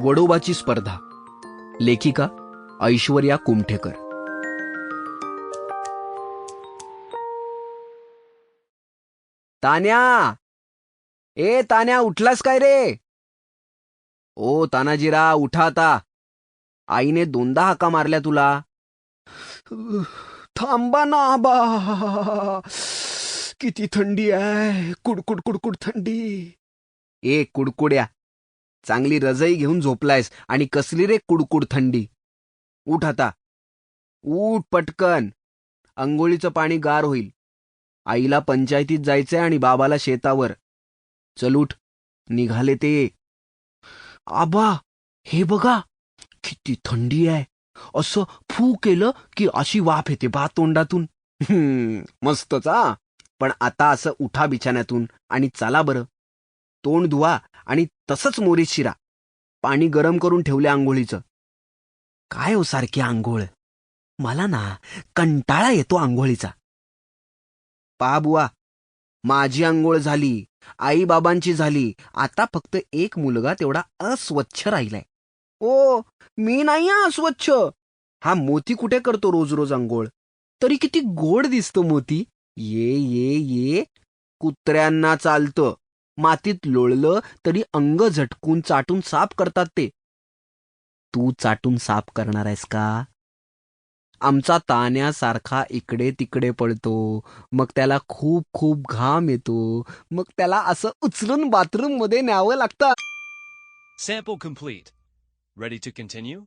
वडोबाची स्पर्धा. लेखिका ऐश्वर्या कुमठेकर तान्या! ए तान्या उठलास काय रे? ओ तानाजीरा उठा आता. आईने दोनदा हाका मारल्या तुला. थांबा ना आबा. किती थंडी आहे. कुडकुड कुडकुड थंडी. ए कुडकुड्या. चांगली रजई घेऊन झोपलायस आणि कसली रे कुडकुड थंडी. उठ आता. उठ पटकन. अंघोळीचं पाणी गार होईल. आईला पंचायतीत जायचंय आणि बाबाला शेतावर. चल उठ. निघाले ते. आबा हे बघा. किती थंडी आहे. असं फू केलं की अशी वाफ येते बा तोंडातून. मस्तच हा. पण आता असं उठा बिछाण्यातून आणि चला बरं. तोंड धुवा आणि तसंच मोरीत शिरा. पाणी गरम करून ठेवले आंघोळीचं. काय हो सारखी आंघोळ? मला ना कंटाळा येतो आंघोळीचा. पा बुवा माझी आंघोळ झाली आईबाबांची झाली आता फक्त एक मुलगा तेवढा अस्वच्छ राहिलाय. ओ मी नाही अस्वच्छ. हा मोती कुठे करतो रोज रोज आंघोळ? तरी किती गोड दिसतो मोती. ये ये ये कुत्र्यांना चालतं. मातीत लोळलं तरी अंग झटकून चाटून साफ करतात ते तू चाटून साफ करणार आहेस का आमचा ताण्यासारखा इकडे तिकडे पडतो मग त्याला खूप खूप घाम येतो मग त्याला असं उचलून बाथरूममध्ये न्यावं लागतं Sample complete. Ready to continue?